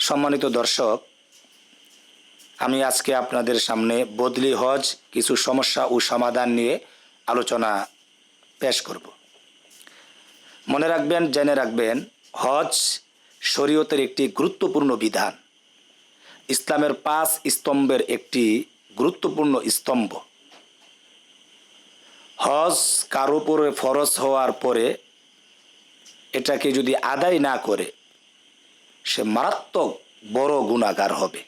সম্মানিত দর্শক, আমি আজকে আপনাদের সামনে বদলি হজ কিছু সমস্যা ও সমাধান নিয়ে আলোচনা পেশ করব। মনে রাখবেন, জেনে রাখবেন, হজ শরীয়তের একটি গুরুত্বপূর্ণ বিধান। ইসলামের পাঁচ স্তম্ভের একটি গুরুত্বপূর্ণ স্তম্ভ। হজ কারও উপরে ফরজ হওয়ার পরে এটাকে যদি আদায় না করে সে মারাত্মক বড় গুণাগার হবে।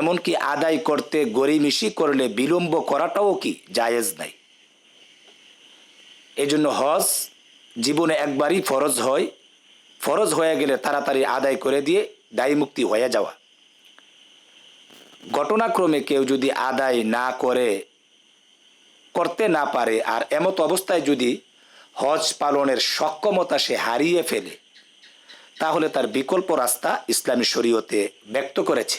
এমনকি আদায় করতে গরিমিশি করলে বিলম্ব করাটাও কি জায়েজ নাই। এই জন্য হজ জীবনে একবারই ফরজ হয়। ফরজ হয়ে গেলে তাড়াতাড়ি আদায় করে দিয়ে দায়ী মুক্তি হয়ে যাওয়া। ঘটনাক্রমে কেউ যদি আদায় না করে, করতে না পারে, আর এমত অবস্থায় যদি হজ পালনের সক্ষমতা সে হারিয়ে ফেলে তাহলে তার বিকল্প রাস্তা ইসলামী শরীয়তে ব্যক্ত করেছে।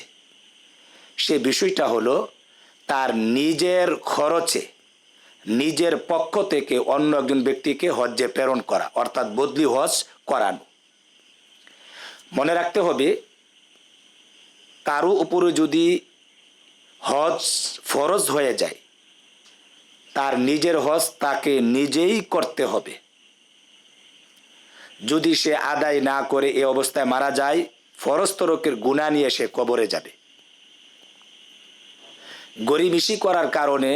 সে বিষয়টা হলো, তার নিজের খরচে, নিজের পক্ষ থেকে অন্য একজন ব্যক্তিকে হজ্জে প্রেরণ করা, অর্থাৎ বদলি হজ করানো। মনে রাখতে হবে, কারও উপরে যদি হজ ফরজ হয়ে যায়, তার নিজের হজ তাকে নিজেই করতে হবে। যদি সে আদায় না করে এ অবস্থায় মারা যায় ফরস্তরকের গুণা নিয়ে সে কবরে যাবে। গরিমিশি করার কারণে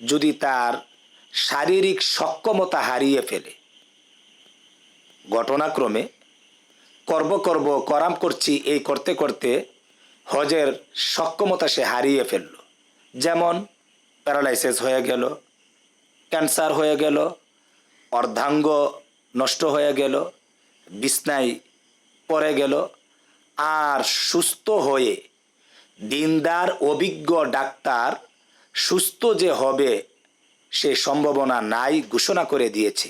যদি তার শারীরিক সক্ষমতা হারিয়ে ফেলে, ঘটনাক্রমে করব করব করাম করছি এই করতে করতে হজের সক্ষমতা সে হারিয়ে ফেলল। যেমন প্যারালাইসিস হয়ে গেল, ক্যান্সার হয়ে গেল, অর্ধাঙ্গ নষ্ট হয়ে গেল, বিছনায় পড়ে গেল, আর সুস্থ হয়ে দিনদার, অভিজ্ঞ ডাক্তার সুস্থ যে হবে, সে সম্ভাবনা নাই ঘোষণা করে দিয়েছে।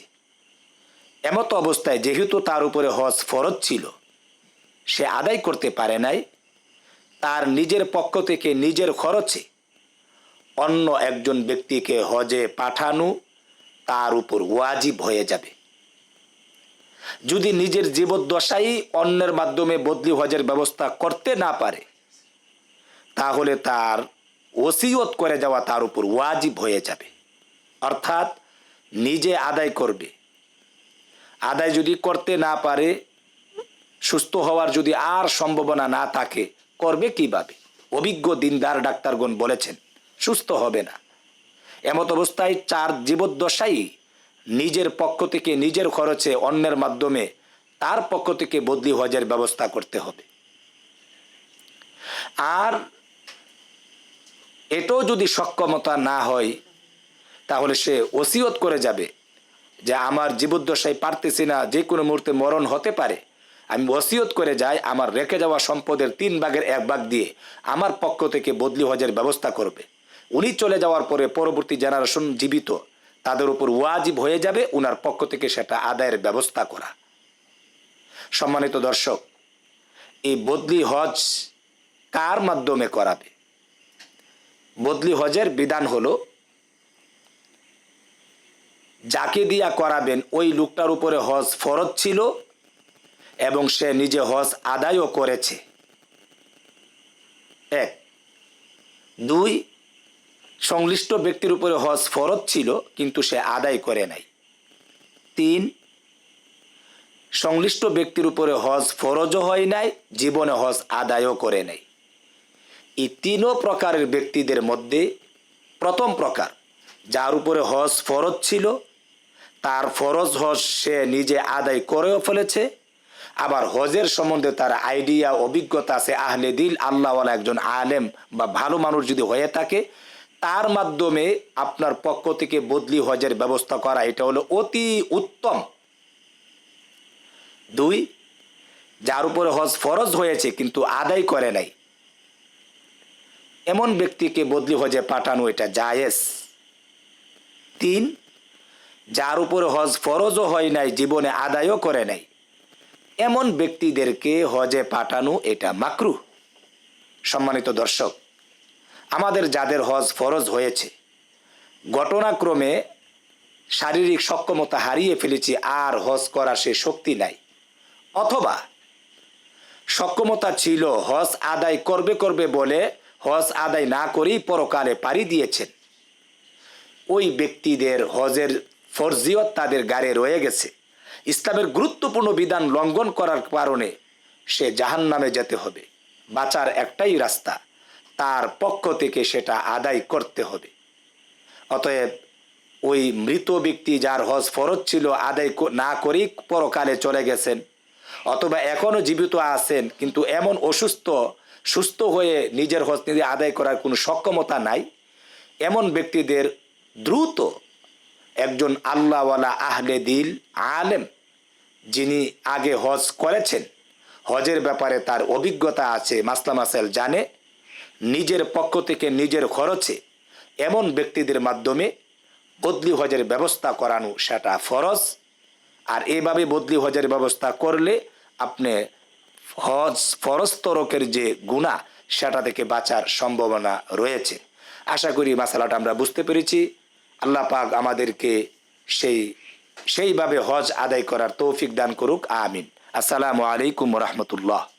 এমত অবস্থায় যেহেতু তার উপরে হজ ফরজ ছিল, সে আদায় করতে পারে নাই, তার নিজের পক্ষ থেকে নিজের খরচে অন্য একজন ব্যক্তিকে হজে পাঠানো তার উপর ওয়াজিব হয়ে যাবে। যদি নিজের জীবদ্দশাই অন্যের মাধ্যমে বদলি হজের ব্যবস্থা করতে না পারে, তাহলে তার ওসিয়ত করে যাওয়া তার উপর ওয়াজিব হয়ে যাবে। অর্থাৎ নিজে আদায় করবে। আদায় যদি করতে না পারে, সুস্থ হওয়ার যদি আর সম্ভাবনা না থাকে, করবে কীভাবে? অভিজ্ঞ দিনদার ডাক্তারগণ বলেছেন, সুস্থ হবে না। এমত অবস্থায় চার জীবদ্দশাই নিজের পক্ষ থেকে নিজের খরচে অন্যের মাধ্যমে তার পক্ষ থেকে বদলি হজের ব্যবস্থা করতে হবে। আর এটাও যদি সক্ষমতা না হয়, তাহলে সে ওসিয়ত করে যাবে যে আমার জীবদ্দশায় পারতেছি না, যে কোনো মুহূর্তে মরণ হতে পারে। আমি ওসিয়ত করে যাই, আমার রেখে যাওয়া সম্পদের তিন ভাগের এক ভাগ দিয়ে আমার পক্ষ থেকে বদলি হজের ব্যবস্থা করবে। উনি চলে যাওয়ার পরে পরবর্তী জেনারেশন জীবিত। তাদের উপর ওয়াজিব হয়ে যাবে, উনার পক্ষ থেকে সেটা আদায়ের ব্যবস্থা করা। সম্মানিত দর্শক, এই বদলি হজ কার মাধ্যমে করাবে? বদলি হজের বিধান হলো, যাকে দিয়া করাবেন ওই লোকটার উপরে হজ ফরজ ছিল এবং সে নিজে হজ আদায়ও করেছে। এক। দুই সংশ্লিষ্ট ব্যক্তির উপরে হজ ফরজ ছিল, কিন্তু সে আদায় করে নাই। তিন, সংশ্লিষ্ট ব্যক্তির উপরে হজ ফরজও হয় নাই, জীবনে হজ আদায়ও করে নাই। এই তিনও প্রকারের ব্যক্তিদের মধ্যে প্রথম প্রকার, যার উপরে হজ ফরজ ছিল, তার ফরজ হজ সে নিজে আদায় করেও ফেলেছে, আবার হজের সম্বন্ধে তার আইডিয়া, অভিজ্ঞতা আছে আহলে দিল, আল্লাহওয়ালা একজন আলেম বা ভালো মানুষ যদি হয়ে থাকে তার মাধ্যমে আপনার পক্ষ থেকে বদলি হজের ব্যবস্থা করা, এটা হলো অতি উত্তম। দুই, যার উপরে হজ ফরজ হয়েছে কিন্তু আদায় করে নাই। এমন ব্যক্তিকে বদলি হজে পাঠানো এটা জায়েজ। তিন, যার উপরে হজ ফরজও হয় নাই, জীবনে আদায়ও করে নাই, এমন ব্যক্তিদেরকে হজে পাঠানো এটা মাকরু সম্মানিত দর্শক আমাদের যাদের হজ ফরজ হয়েছে, ঘটনাক্রমে শারীরিক সক্ষমতা হারিয়ে ফেলেছি, আর হজ করা সে শক্তি নাই। অথবা সক্ষমতা ছিল, হজ আদায় করবে করবে বলে হজ আদায় না করেই পরকালে পাড়ি দিয়েছেন। ওই ব্যক্তিদের হজের ফরজিয়ত তাদের গাড়ে রয়ে গেছে। ইসলামের গুরুত্বপূর্ণ বিধান লঙ্ঘন করার কারণে সে জাহান নামে যেতে হবে। বাঁচার একটাই রাস্তা। তার পক্ষ থেকে সেটা আদায় করতে হবে। অতএব ওই মৃত ব্যক্তি যার হজ ফরজ ছিল আদায় না করেই পরকালে চলে গেছেন, অথবা এখনও জীবিত আছেন, কিন্তু এমন অসুস্থ, সুস্থ হয়ে নিজের হজ নিজে আদায় করার কোনো সক্ষমতা নাই, এমন ব্যক্তিদের দ্রুত একজন আল্লাহওয়ালা আহলে দিল আলেম যিনি আগে হজ করেছেন, হজের ব্যাপারে তার অভিজ্ঞতা আছে মাসলা মাসাইল জানে নিজের পক্ষ থেকে নিজের খরচে এমন ব্যক্তিদের মাধ্যমে বদলি হজের ব্যবস্থা করানো সেটা ফরজ। আর এভাবে বদলি হজের ব্যবস্থা করলে আপনি হজ ফরজ তরকের যে গুণা, সেটা থেকে বাঁচার সম্ভাবনা রয়েছে। আশা করি মাসালাটা আমরা বুঝতে পেরেছি। আল্লাহ পাক আমাদেরকে সেই, সেইভাবে হজ আদায় করার তৌফিক দান করুক, আমিন। আসসালামু আলাইকুম রহমতুল্লাহ।